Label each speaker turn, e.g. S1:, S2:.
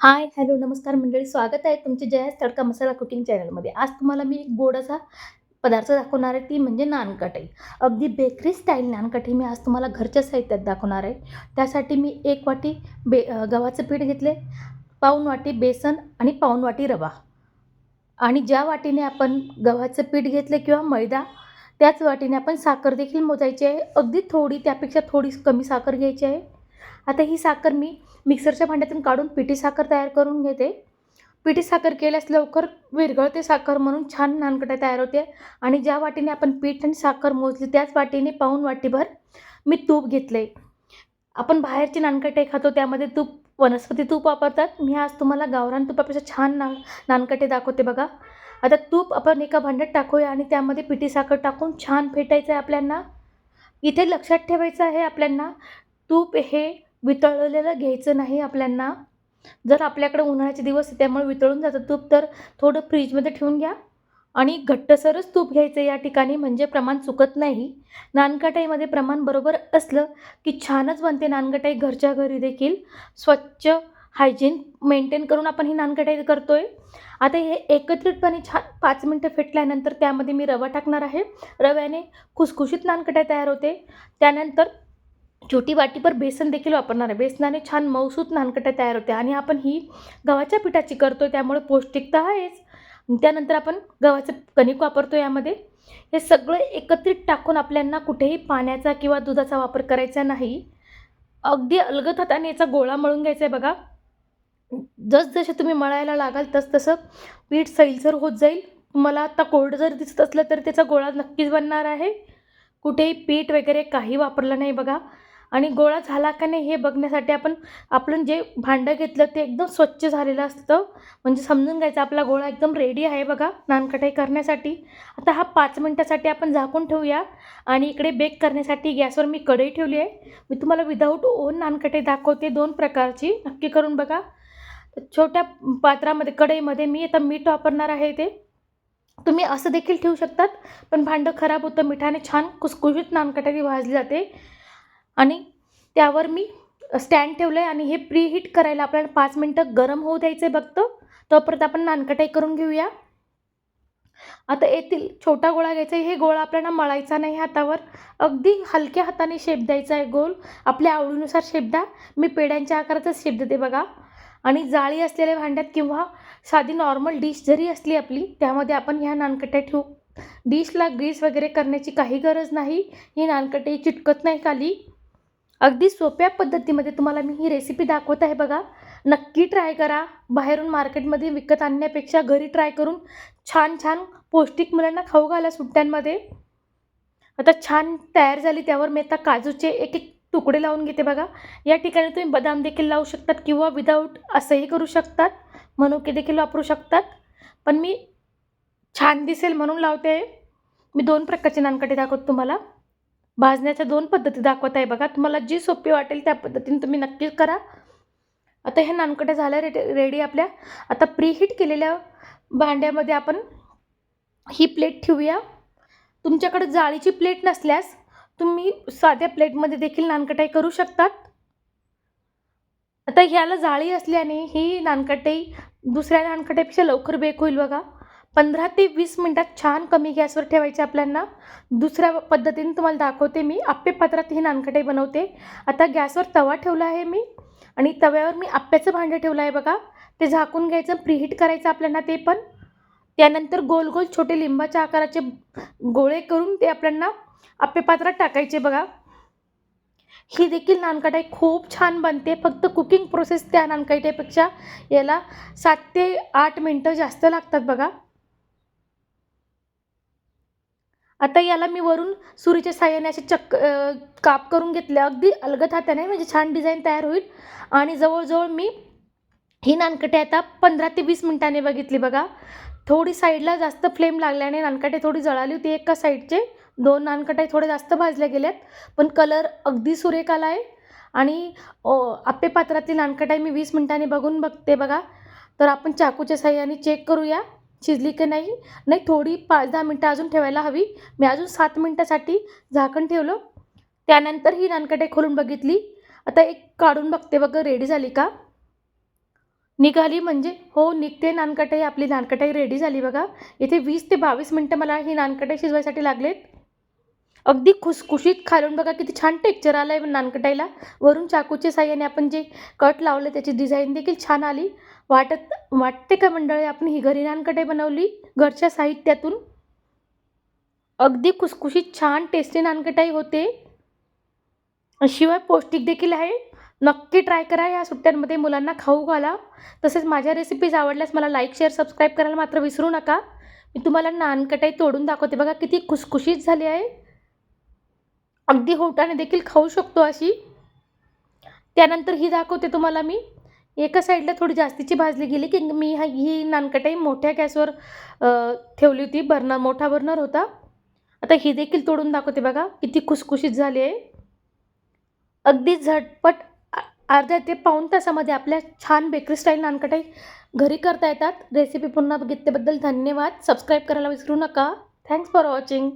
S1: Hi hello नमस्कार मंडळी स्वागत आहे तुमचे जयास तडका मसाला कुकिंग चॅनलमध्ये. आज तुम्हाला मी एक गोड असा पदार्थ दाखवणार आहे ती म्हणजे नानकटाई अगदी बेकरी स्टाईल नानकटाई मी आज तुम्हाला घरच्या साहित्यात दाखवणार आहे. त्यासाठी मी एक वाटी बे गव्हाचं पीठ घेतले पाऊन वाटी बेसन आणि पाऊन वाटी रवा. आणि ज्या वाटीने आपण गव्हाचं पीठ घेतलं किंवा मैदा त्याच वाटीने आपण साखर देखील मोजायची आहे. अगदी थोडी त्यापेक्षा थोडी कमी साखर घ्यायची आहे. आता ही साखर मी मिक्सरच्या भांड्यातून काढून पिठी साखर तयार करून घेते. पिठी साखर केल्यास लवकर विरघळते साखर म्हणून छान नानकट्या तयार होते आणि ज्या वाटीने आपण पीठ आणि साखर मोजली त्याच वाटीने पाऊण वाटीभर मी तूप घेतले. आपण बाहेरची नानकटे खातो त्यामध्ये तूप वनस्पती तूप वापरतात. मी आज तुम्हाला गावरान तुपापेक्षा छान ना नानकटे दाखवते बघा. आता तूप आपण एका भांड्यात टाकूया आणि त्यामध्ये पिठी साखर टाकून छान फेटायचं आहे आपल्यांना. इथे लक्षात ठेवायचं आहे आपल्यांना तूप हे वितळलेलं घ्यायचं नाही आपल्यांना. जर आपल्याकडे उन्हाळ्याचे दिवस आहे त्यामुळे वितळून जातं तूप तर थोडं फ्रीजमध्ये ठेवून घ्या. आणि घट्टसरच तूप घ्यायचं या ठिकाणी म्हणजे प्रमाण चुकत नाही. नानकटाईमध्ये प्रमाण बरोबर असलं की छानच बनते नानकटाई घरच्या घरी देखील. स्वच्छ हायजीन मेंटेन करून आपण ही नानकटाई करतो आहे आता हे एकत्रितपणे छान पाच मिनटं फेटल्यानंतर त्यामध्ये मी रवा टाकणार आहे. रव्याने खुसखुशीत नानकटाई तयार होते. त्यानंतर छोटी वाटीभर बेसन देखील वापरणार आहे. बेसनाने छान मऊसूत नानकट्या तयार होते आणि आपण ही गव्हाच्या पिठाची करतो त्यामुळे पौष्टिकता आहेच. त्यानंतर आपण गव्हाचं कणिक वापरतो यामध्ये. हे सगळं एकत्रित टाकून आपल्यांना कुठेही पाण्याचा किंवा दुधाचा वापर करायचा नाही. अगदी अलगत हाताने याचा गोळा मळून घ्यायचा आहे बघा. जसजसे तुम्ही मळायला लागाल तस तसं पीठ सैलसर होत जाईल. तुम्हाला आता कोरडं जर दिसत असलं तर त्याचा गोळा नक्कीच बनणार आहे. कुठेही पीठ वगैरे काही वापरलं नाही बघा. आणि गोळा झाला का नाही हे बघण्यासाठी आपण आपण जे भांडं घेतलं ते एकदम स्वच्छ झालेलं असतं. म्हणजे समजून घ्यायचं आपला गोळा एकदम रेडी आहे बघा नानकटाई करण्यासाठी. आता हा पाच मिनटासाठी आपण झाकून ठेवूया आणि इकडे बेक करण्यासाठी गॅसवर मी कढई ठेवली आहे. मी तुम्हाला विदाऊट ओन नानकटाई दाखवते दोन प्रकारची. नक्की करून बघा. छोट्या पात्रामध्ये कढईमध्ये मी आता मीठ वापरणार आहे ते. तुम्ही असं देखील ठेवू शकतात पण भांडं खराब होतं मिठाने छान कुसकुशीत नानकटाई भाजली जाते. आणि त्यावर मी स्टँड ठेवलं आहे आणि हे प्रीहीट करायला आपल्याला पाच मिनटं गरम होऊ द्यायचं आहे बघतो. तोपर्यंत आपण नानकटाई करून घेऊया. आता येथील छोटा गोळा घ्यायचा आहे. हे गोळा आपल्याला मळायचा नाही हातावर. अगदी हलक्या हाताने शेप द्यायचा आहे गोल. आपल्या आवडीनुसार शेप द्या. मी पेड्यांच्या आकाराचाच शेप देते बघा. आणि जाळी असलेल्या भांड्यात किंवा साधी नॉर्मल डिश जरी असली आपली त्यामध्ये आपण ह्या नानकट्या ठेवू. डिशला ग्रीस वगैरे करण्याची काही गरज नाही. ही नानकटाई चिटकत नाही खाली. अगदी सोप्या पद्धतीमध्ये तुम्हाला मी ही रेसिपी दाखवत आहे बघा. नक्की ट्राय करा. बाहेरून मार्केटमध्ये विकत आणण्यापेक्षा घरी ट्राय करून छान छान पौष्टिक मुलांना खाऊ घाला सुट्ट्यांमध्ये. आता छान तयार झाली त्यावर मी आता काजूचे एक एक तुकडे लावून घेते बघा. या ठिकाणी तुम्ही बदाम देखील लावू शकतात किंवा विदाऊट असंही करू शकतात. मनुके देखील वापरू शकतात. पण मी छान दिसेल म्हणून लावते. मी दोन प्रकारचे नानकटे दाखवतो तुम्हाला. भाजण्याच्या दोन पद्धती दाखवत आहे बघा. तुम्हाला जी सोपी वाटेल त्या पद्धतीने तुम्ही नक्कीच करा. आता ह्या नानकट्या झाल्या रेडी रेडी आपल्या. आता प्रीहीट केलेल्या भांड्यामध्ये आपण ही प्लेट ठेवूया. तुमच्याकडे जाळीची प्लेट नसल्यास तुम्ही साध्या प्लेटमध्ये देखील नानकटाई करू शकतात. आता ह्याला जाळी असल्याने ही नानकटाई दुसऱ्या नानकटाईपेक्षा लवकर बेक होईल बघा. पंधरा ते वीस मिनटात छान कमी गॅसवर ठेवायचे आपल्यांना. दुसऱ्या पद्धतीने तुम्हाला दाखवते मी. आप्पे पात्रात ही नानकटाई बनवते. आता गॅसवर तवा ठेवला आहे मी. आणि तव्यावर मी आप्प्याचं भांडं ठेवलं आहे बघा. ते झाकून घ्यायचं प्रीहीट करायचं आपल्याला ते पण. त्यानंतर गोल गोल छोटे लिंबाच्या आकाराचे गोळे करून ते आपल्याला आप्पे पात्रात टाकायचे बघा. ही देखील नानकटाई खूप छान बनते. फक्त कुकिंग प्रोसेस त्या नानकटाईपेक्षा याला सात ते आठ मिनटं जास्त लागतात बघा. आता याला मी वरून सुरीच्या साह्याने असे चक्क काप करून घेतले अगदी अलगद हाताने म्हणजे छान डिझाईन तयार होईल. आणि जवळजवळ मी ही नानकटे आता पंधरा ते वीस मिनिटांनी बघितली बघा. थोडी साईडला जास्त फ्लेम लागल्याने नानकटे थोडी जळाली होती. एका साईडचे दोन नानकटे थोडे जास्त भाजल्या गेल्यात पण कलर अगदी सुरेख आला आहे. आणि आप्पे पात्रातील नानकटाई मी वीस मिनटांनी बघून बघते बघा. तर आपण चाकूच्या साह्याने चेक करूया. शिजली की नाही? नाही थोडी पाच दहा मिनटं अजून ठेवायला हवी. मी अजून सात मिनटासाठी झाकण ठेवलं. त्यानंतर ही नानकटाई खोलून बघितली. आता एक काढून बघते बघ रेडी झाली का? निघाली म्हणजे? हो निघते नानकटाई आपली नानकटाई रेडी झाली बघा. इथे वीस ते बावीस मिनटं मला ही नानकटाई शिजवायसाठी लागलेत. अगदी खुसखुशीत खालून बघा किती छान टेक्चर आलं आहे नानकटाईला. वरून चाकूच्या साह्याने आपण जे कट लावले त्याची डिझाईन देखील छान आली. वाटत वाटते का मंडळी आपण ही घरी नानकटाई बनवली? घरच्या साहित्यातून. अगदी खुसखुशीत छान टेस्टी नानकटाई होते. शिवाय पौष्टिक देखील आहे. नक्की ट्राय करा या सुट्ट्यांमध्ये मुलांना खाऊ घाला. तसेच माझ्या रेसिपीज आवडल्यास मला लाईक शेअर सबस्क्राईब करायला मात्र विसरू नका. मी तुम्हाला नानकटाई तोडून दाखवते. बघा किती खुसखुशीत झाली आहे. अगदी होटाने देखील खाऊ शकतो अशी. त्यानंतर ही दाखवते तुम्हाला मी. एका साईडला थोडी जास्तीची भाजली गेली की मी ही नानकटाई मोठ्या गॅसवर ठेवली होती. बर्नर मोठा बर्नर होता. आता ही देखील तोडून दाखवते बघा. किती खुसखुशीत झाली आहे. अगदी झटपट अर्ध्या ते पाऊण तासामध्ये आपल्या छान बेकरी स्टाईल नानकटाई घरी करता येतात. रेसिपी पुन्हा बघितल्याबद्दल धन्यवाद. सबस्क्राईब करायला विसरू नका. Thanks for watching